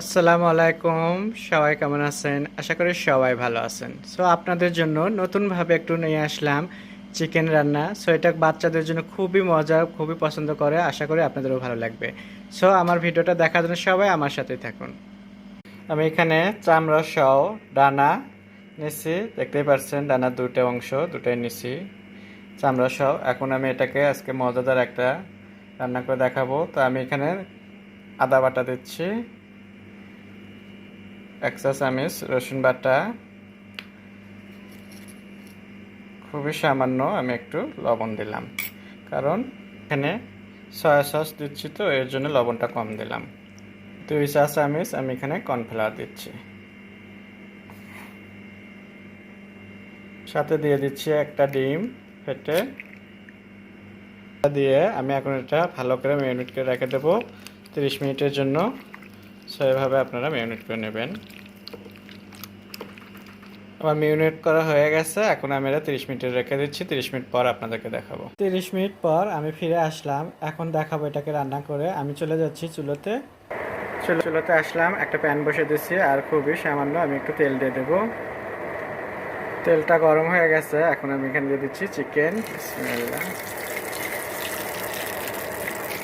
আসসালামু আলাইকুম। সবাই কেমন আছেন? আশা করি সবাই ভালো আছেন। সো আপনাদের জন্য নতুনভাবে একটু নিয়ে আসলাম চিকেন রান্না। সো এটা বাচ্চাদের জন্য খুবই মজা, খুবই পছন্দ করে। আশা করি আপনাদেরও ভালো লাগবে। সো আমার ভিডিওটা দেখার জন্য সবাই আমার সাথেই থাকুন। আমি এখানে চামড়া সহ ডানা নিছি। দেখতেই পাচ্ছেন ডানার দুটো অংশ, দুটাই নিছি। চামড়া সহ এখন আমি এটাকে আজকে মজাদার একটা রান্না করে দেখাবো। তো আমি এখানে আদা বাটা দিচ্ছি। এক চা চামচ রসুন বাটা। খুবই সামান্য, আমি একটু লবণ দিলাম। কারণ এখানে সয়া সস দিচ্ছি তো, এর জন্য লবণটা কম দিলাম। দুই চা চামচ আমি এখানে কর্নফ্লাওয়ার দিচ্ছি। সাথে দিয়ে দিচ্ছি একটা ডিম ফেটে। দিয়ে আমি এখন এটা ভালো করে ম্যারিনেট করে রেখে দেবো। তিরিশ মিনিটের জন্য। সো এভাবে আপনারা ম্যারিনেট করে নেবেন। আমার মিউনেট করা হয়ে গেছে। এখন আমি এটা তিরিশ মিনিটে রেখে দিচ্ছি। তিরিশ মিনিট পর আপনাদেরকে দেখাবো। তিরিশ মিনিট পর আমি ফিরে আসলাম। এখন দেখাবো এটাকে রান্না করে। আমি চলে যাচ্ছি চুলোতে। চুলো চুলোতে আসলাম। একটা প্যান বসে দিচ্ছি। আর খুবই সামান্য আমি একটু তেল দিয়ে দেবো। তেলটা গরম হয়ে গেছে। এখন আমি এখানে দিয়ে দিচ্ছি চিকেন।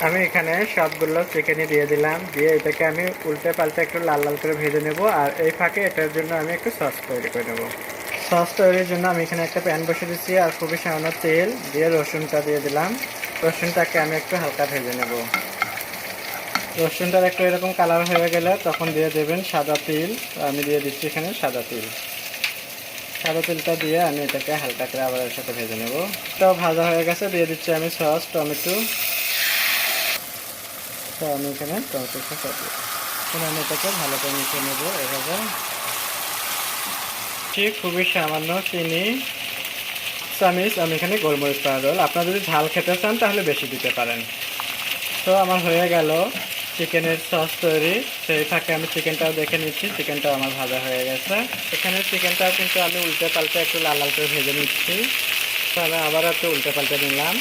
আমি এখানে সবগুলো চিকেনই দিয়ে দিলাম। দিয়ে এটাকে আমি উল্টে পাল্টে একটু লাল লাল করে ভেজে নেব। আর এই ফাঁকে এটার জন্য আমি একটু সস তৈরি করে নেব। সস তৈরির জন্য আমি এখানে একটা প্যান বসে দিচ্ছি আর খুবই সামান্য তেল। দিয়ে রসুনটা দিয়ে দিলাম। রসুনটাকে আমি একটু হালকা ভেজে নেব। রসুনটার একটু এরকম কালার হয়ে গেলে তখন দিয়ে দেবেন সাদা তিল। আমি দিয়ে দিচ্ছি এখানে সাদা তিল। সাদা তেলটা দিয়ে আমি এটাকে হালকা করে আবার এর সাথে ভেজে নেব। তো ভাজা হয়ে গেছে। দিয়ে দিচ্ছি আমি সস, টমেটো। তো আমি এখানে ভালো করে মিশিয়ে এভাবে। ঠিক খুবই সামান্য চিনি, চামিচ, আমি এখানে গোলমরিচ পাউডার আপনারা যদি ঝাল খেতে চান, তাহলে বেশি দিতে পারেন। তো আমার হয়ে গেল চিকেনের সস তৈরি। সেই ফাঁকে আমি চিকেনটাও দেখে নিচ্ছি, চিকেনটাও আমার ভাজা হয়ে গেছে। এখানে চিকেনটাও কিন্তু আমি উল্টে পাল্টে একটু লাল লাল করে ভেজে নিচ্ছি। তো আমি আবার একটু উল্টে পাল্টে নিলাম।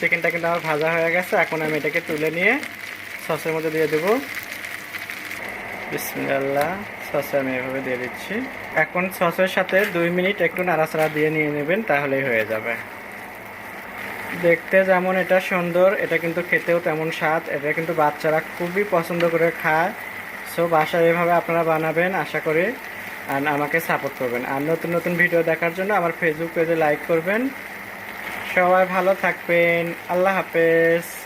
চিকেনটা কিন্তু আমার ভাজা হয়ে গেছে। এখন আমি এটাকে তুলে নিয়ে সসের মধ্যে দিয়ে দেবো। বিসমিল্লাহ, সসে আমি এভাবে দিয়ে দিচ্ছি। এখন সসের সাথে দুই মিনিট একটু নাড়াচাড়া দিয়ে নিয়ে নেবেন, তাহলেই হয়ে যাবে। দেখতে যেমন এটা সুন্দর, এটা কিন্তু খেতেও তেমন স্বাদ, এটা কিন্তু বাচ্চারা খুবই পছন্দ করে খায়। সো বাসায় এভাবে আপনারা বানাবেন, আশা করি আর আমাকে সাপোর্ট করবেন। আর নতুন নতুন ভিডিও দেখার জন্য আমার ফেসবুক পেজে লাইক করবেন। সবাই ভালো থাকবেন, আল্লাহ হাফেজ।